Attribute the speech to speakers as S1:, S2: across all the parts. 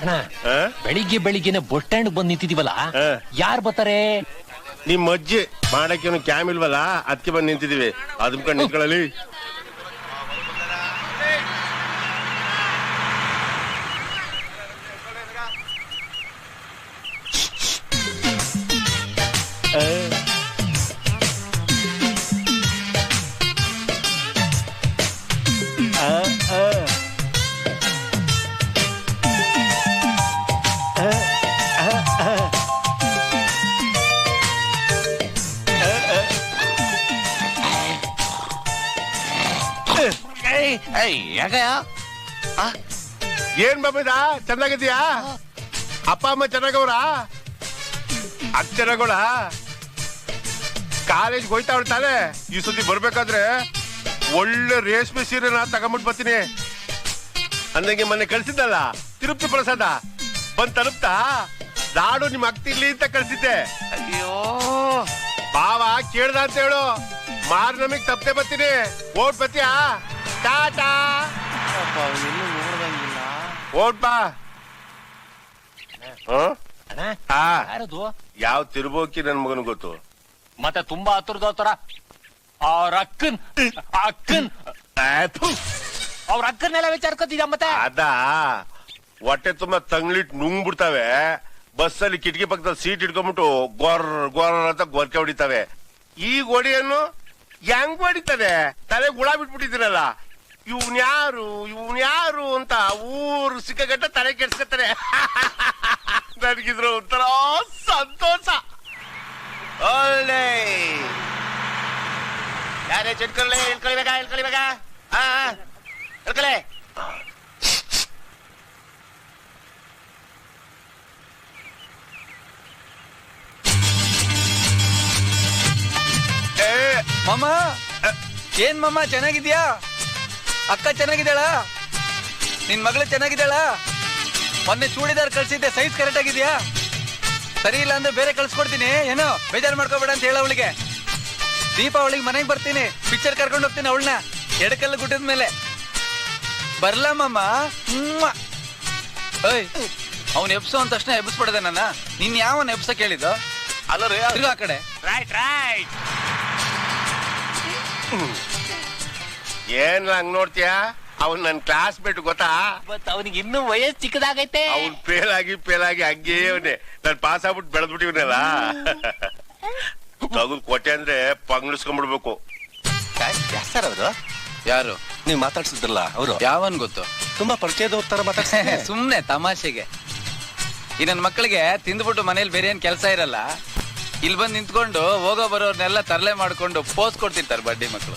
S1: ಅಣ್ಣ? ಬೆಳಿಗ್ಗೆ ಬೆಳಿಗ್ಗೆನೆ ಬಸ್ ಸ್ಟ್ಯಾಂಡ್ ಬಂದ್ ನಿಂತಿದೀವಲ್ಲ. ಯಾರ್ ಬರ್ತಾರೆ?
S2: ನಿಮ್ ಅಜ್ಜಿ ಮಾಡಕ್ಕೆ ಕ್ಯಾಮ್ ಇಲ್ವಲ್ಲ? ಅದಕ್ಕೆ ಬಂದು ನಿಂತಿದೀವಿ. ಅದ್ಕೊಂಡ್ ನಿಂತ್ಕೊಳ್ಳಲಿ. ಏನ್ ಬಾಬಿದ ಚೆನ್ನಾಗಿದ್ಯಾ ಅಪ್ಪ, ಅಮ್ಮ ಚೆನ್ನಾಗವ್ರ? ಚೆನ್ನಾಗೋಣ ಕಾಲೇಜ್ ಹೋಯ್ತಾ ತಾನೆ? ಈ ಸತಿ ಬರ್ಬೇಕಾದ್ರೆ ಒಳ್ಳೆ ರೇಷ್ಮೆ ಸೀರೆನ ತಗೊಂಬಿಟ್ಟು ಬರ್ತೀನಿ. ಅಂದಂಗೆ ಮೊನ್ನೆ ಕಳ್ಸಿದ್ದಲ್ಲ, ತಿರುಪ್ತಿ ಪ್ರಸಾದ. ಬಂದ್ ತಲುಪ್ತಾ? ನಾಡು ನಿಮ್ ಅಕ್ತಿರ್ಲಿ ಅಂತ ಕಳ್ಸಿದ್ದೆ.
S3: ಅಯ್ಯೋ
S2: ಬಾವ ಕೇಳ್ದ ಅಂತ ಹೇಳು. ಮಾರ್ ನಮಗ್ ತಪ್ಪದೆ ಬರ್ತೀನಿ. ಓಟ್ ಬತ್ತೀಯಾ ಟಾಟಾ ಓಟ್ ಬಾ. ಆ,
S1: ಯಾರದು?
S2: ಯಾವ ತಿರುಬೋಕಿ ನನ್ ಮಗನ್ ಗೊತ್ತು?
S1: ಮತ್ತೆ ತುಂಬಾ ಹತ್ರದ ತರ ಅವ್ರ ಅಕ್ಕನ್. ಅಕ್ಕನ್
S2: ಆ, ಥು.
S1: ಅವ್ರ ಅಕ್ಕನ್ನೆಲ್ಲ ವಿಚಾರ್ಕೊತಿದ್ಯ ಮತ್ತೆ?
S2: ಅದ? ಹೊಟ್ಟೆ ತುಂಬಾ ತಂಗ್ಲಿಟ್ ನುಂಗ್ ಬಿಡ್ತಾವೆ ಬಸ್ಸಲ್ಲಿ ಕಿಟಕಿ ಪಕ್ಕದಲ್ಲಿ ಸೀಟ್ ಇಟ್ಕೊಂಡ್ಬಿಟ್ಟು ಗೊರ್ ಗೊರ್ ಅಂತ ಗೊರ್ಕೆ ಹೊಡಿತಾವೆ. ಈ ಗೋಡಿಯನ್ನು ಹೆಂಗ್ ಹೊಡಿತದೆ? ತಲೆ ಗುಳ ಬಿಟ್ಬಿಟ್ಟಿದ್ದೀರಲ್ಲ. ಇವ್ನ್ ಯಾರು? ಇವ್ನ್ ಯಾರು ಅಂತ ಊರು ಸಿಕ್ಕಗಟ್ಟ ತಲೆ ಕೆಡ್ಸ್ಕೊತಾರೆ. ನನಗಿದ್ರ ಒಂಥರ ಸಂತೋಷ.
S3: ಒಳ್ಳೆ. ಯಾರೇ ಚಿಟ್ಕೊಳ್ಳಿ ಇಳ್ಕೊಳಿಬೇಕ ಇಳ್ಕೊಳಿಬೇಕ ಹಾ ಇಳ್ಕೊಳೆ
S2: ಏ
S4: ಮಮ್ಮ ಏನ್ ಮಮ್ಮ ಚೆನ್ನಾಗಿದ್ಯಾ? ಅಕ್ಕ ಚೆನ್ನಾಗಿದ್ದಾಳ? ನಿನ್ ಮಗಳು ಚೆನ್ನಾಗಿದ್ದಾಳ? ಮೊನ್ನೆ ಚೂಡಿದಾರ್ ಕಳ್ಸಿದ್ದೆ ಸೈಜ್ ಕರೆಕ್ಟ್ ಆಗಿದ್ಯಾ? ಸರಿ ಇಲ್ಲ ಅಂದ್ರೆ ಬೇರೆ ಕಳ್ಸ್ಕೊಡ್ತೀನಿ. ಏನೋ ಬೇಜಾರು ಮಾಡ್ಕೋಬೇಡ ಅಂತ ಹೇಳ ಅವಳಿಗೆ. ದೀಪಾವಳಿಗೆ ಮನೆಗೆ ಬರ್ತೀನಿ. ಪಿಕ್ಚರ್ ಕರ್ಕೊಂಡು ಹೋಗ್ತೀನಿ ಅವಳನ್ನ. ಎಡಕಲ್ಲು ಗುಡ್ಡದ ಮೇಲೆ. ಬರ್ಲಮ್ಮ ಓಯ್ ಅವ್ನು ಎಬ್ಸೋ ಅಂತ ತಕ್ಷಣ ಎಬ್ಸ್ಬಿಡದೆ ನನ್ನ. ನಿನ್ ಯಾವನ್ ಎಬ್ಸ ಕೇಳಿದ್ದು?
S3: ಅಲ್ಲ
S4: ಆ ಕಡೆ.
S3: ರೈಟ್ ರೈಟ್
S2: ಏನ್ ಹಂಗ್ ನೋಡ್ತೀಯಾ? ಅವ್ನ್ ನನ್ ಕ್ಲಾಸ್ ಮೇಟ್ ಗೊತ್ತಾ?
S1: ಮತ್ ಅವನಿಗೆ ಇನ್ನು ವಯಸ್ಸು ಚಿಕ್ಕದಾಗೈತೆ.
S2: ಅವ್ನ್ ಫೇಲ್ ಆಗಿ ಫೇಲ್ ಆಗಿ ಹಂಗೇ ಅವನೇ ನಾನ್ ಪಾಸ್ ಆಗ್ಬಿಟ್ಟು ಬೆಳೆದ್ಬಿಟ್ಟಿವ್ನಲ್ಲ. ತಗದ್ ಕೊಟ್ಟೆ ಅಂದ್ರೆ ಪಂಗ್ಳಿಸ್ಕೊಂಡ್ಬಿಡ್ಬೇಕು
S3: ಸರ್ ಅವರು?
S4: ಯಾರು?
S3: ನೀವ್ ಮಾತಾಡ್ಸಿದ್ರಲ್ಲ ಅವರು?
S4: ಯಾವನ್ ಗೊತ್ತು?
S3: ತುಂಬಾ ಪರಿಚಯದ ತರ ಮಾತಾಡ್ಸಿದ್ರೆ.
S4: ಸುಮ್ನೆ ತಮಾಷೆಗೆ. ಈ ನನ್ನ ಮಕ್ಕಳಿಗೆ ತಿಂದ್ಬಿಟ್ಟು ಮನೇಲಿ ಬೇರೆ ಏನ್ ಕೆಲಸ ಇರಲ್ಲ? ಇಲ್ಲಿ ಬಂದು ನಿಂತ್ಕೊಂಡು ಹೋಗೋ ಬರೋರ್ನೆಲ್ಲ ತರಲೆ ಮಾಡ್ಕೊಂಡು ಪೋಸ್ ಕೊಡ್ತಿರ್ತಾರೆ ಬಡ್ಡಿ ಮಕ್ಕಳು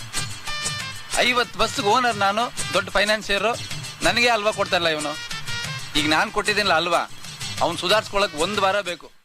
S4: ಐವತ್ ಬಸ್ಗೆ ಓನರ್ ನಾನು, ದೊಡ್ಡ ಫೈನಾನ್ಸಿಯರು ನನಗೆ ಅಲ್ವಾ ಕೊಡ್ತಾರಲ್ಲ ಇವನು? ಈಗ ನಾನು ಕೊಟ್ಟಿದ್ದೀನಲ್ಲ ಅಲ್ವಾ? ಅವ್ನು ಸುಧಾರಿಸ್ಕೊಳಕ್ ಒಂದು ವಾರ ಬೇಕು.